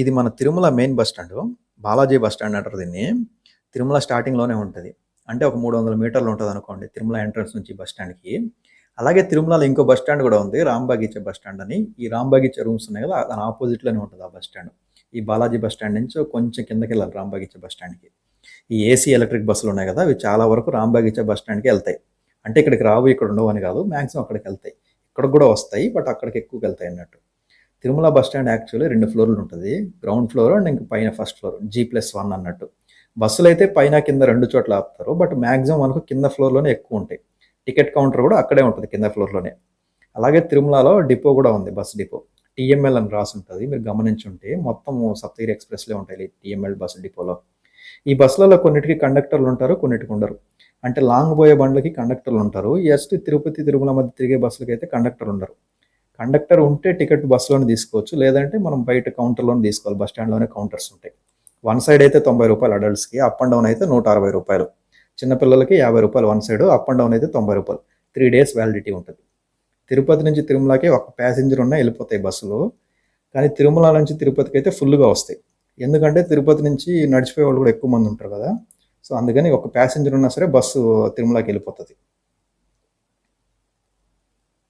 ఇది మన Tirumala main bus stand Balaji bus stand అంటారు దీన్ని. తిరుమల స్టార్టింగ్లోనే ఉంటుంది. అంటే ఒక మూడు వందల మీటర్లు ఉంటుంది అనుకోండి తిరుమల ఎంట్రన్స్ నుంచి బస్ స్టాండ్కి అలాగే తిరుమలలో ఇంకో బస్ స్టాండ్ కూడా ఉంది రాంబాగిచ్చే బస్ స్టాండ్ అని. ఈ రాంబాగిచ్చే రూమ్స్ ఉన్నాయి కదా దాని ఆపోజిట్లోనే ఉంటుంది ఆ బస్ స్టాండ్ ఈ బాలాజీ బస్ స్టాండ్ నుంచి కొంచెం కిందకి వెళ్ళాలి రాంబాగిచ్చే బస్ స్టాండ్కి ఈ ఏసీ ఎలక్ట్రిక్ బస్సులు ఉన్నాయి కదా అవి చాలా వరకు రాంబాగిచ్చే బస్ స్టాండ్కి వెళ్తాయి. అంటే ఇక్కడికి రావు ఇక్కడ ఉండవు అని కాదు మ్యాక్సిమం అక్కడికి వెళ్తాయి. ఇక్కడికి కూడా వస్తాయి బట్ అక్కడికి ఎక్కువకి వెళ్తాయి అన్నట్టు. తిరుమల బస్ స్టాండ్ యాక్చువల్లీ రెండు ఫ్లోర్లు ఉంటుంది. గ్రౌండ్ ఫ్లోర్ అండ్ ఇంక పైన first floor. G plus one అన్నట్టు. బస్సులు అయితే పైన కింద రెండు చోట్ల ఆపుతారు. బట్ మ్యాక్సిమం మనకు కింద ఫ్లోర్లోనే ఎక్కువ ఉంటాయి. టికెట్ కౌంటర్ కూడా అక్కడే ఉంటుంది కింద ఫ్లోర్లోనే. అలాగే తిరుమలలో డిపో కూడా ఉంది బస్ డిపో. టీఎంఎల్ అని రాసి ఉంటుంది. మీరు గమనించుంటే మొత్తం సప్తగిరి ఎక్స్ప్రెస్లే ఉంటాయి టీఎంఎల్ బస్ డిపోలో. ఈ బస్సులలో కొన్నిటికి కండక్టర్లు ఉంటారు కొన్నిటికి ఉండరు. అంటే లాంగ్ పోయే బండ్లకి కండక్టర్లు ఉంటారు. ఎస్ట్ తిరుపతి తిరుమల మధ్య తిరిగే బస్సులకి అయితే కండక్టర్లు ఉండరు. కండక్టర్ ఉంటే టికెట్ బస్సులోనే తీసుకోవచ్చు లేదంటే మనం బయట కౌంటర్లోనే తీసుకోవాలి బస్ స్టాండ్లోనే కౌంటర్స్ ఉంటాయి. వన్ సైడ్ అయితే తొంభై రూపాయలు అడల్ట్స్కి అప్ అండ్ డౌన్ అయితే నూట అరవై రూపాయలు. చిన్నపిల్లలకి యాభై రూపాయలు one side up and down అయితే తొంభై రూపాయలు. త్రీ డేస్ వ్యాలిడిటీ ఉంటుంది. తిరుపతి నుంచి తిరుమలకి ఒక ప్యాసింజర్ ఉన్నా వెళ్ళిపోతాయి బస్సులు. కానీ తిరుమల నుంచి తిరుపతికి అయితే ఫుల్గా వస్తాయి. ఎందుకంటే తిరుపతి నుంచి నడిచిపోయే వాళ్ళు కూడా ఎక్కువ మంది ఉంటారు కదా. సో అందుకని ఒక ప్యాసింజర్ ఉన్నా సరే బస్సు తిరుమలకి వెళ్ళిపోతుంది.